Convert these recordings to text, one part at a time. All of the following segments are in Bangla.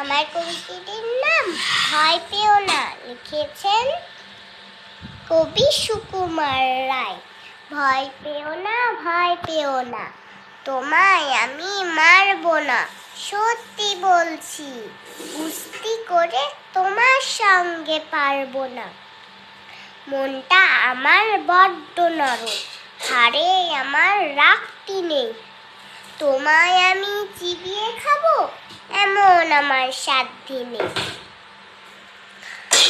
আমার কবিতাটির নাম ভয় পেও না। লিখেছেন কবি সুকুমার রায়। ভয় পেও না, ভয় পেও না, তোমায় আমি মারবো না। সত্যি বলছি, কুস্তি করে তোমার সঙ্গে পারব না। মনটা আমার বড্ড নরম হারে আমার রাগটি নেই। তোমায় আমি চিবিয়ে খাব? এমন আমার সাধ্যি নেই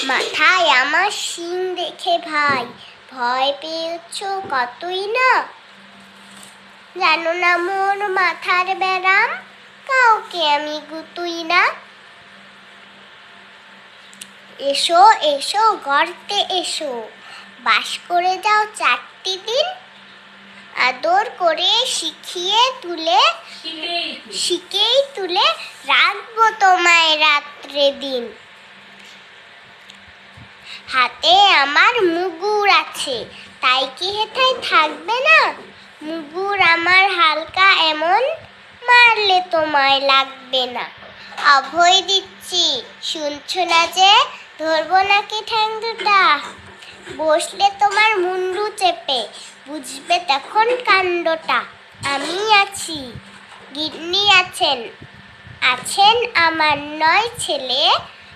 মাথায় আমার শিং দেখে ভাই, ভয় পেয়েছ কতই না? জানো না মোর মাথার ব্যারাম, কাউকে আমি গুতুই না। এসো এসো, গর্তে এসো। বাস করে যাও চারটি করে শিখিয়ে তুলে শিখেই তুলে। রাখব তোমায় রাত্রে দিন। হাতে আমার মুগুর আছে তাই কি হেথায় থাকবে না? মুগুর আমার হালকা এমন মারলে তোমায় লাগবে না। অভয় দিচ্ছি শুনছো না যে ধরবো নাকি ঠ্যাং দুটা? বসলে তোমার মুন্ডু চেপে, বুঝবে তখন কাণ্ডটা। আমি আছি, গিন্নি আছেন আছেন আমার নয় ছেলে।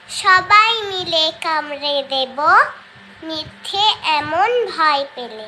সবাই মিলে কামড়ে দেব, মিথ্যে এমন ভয় পেলে।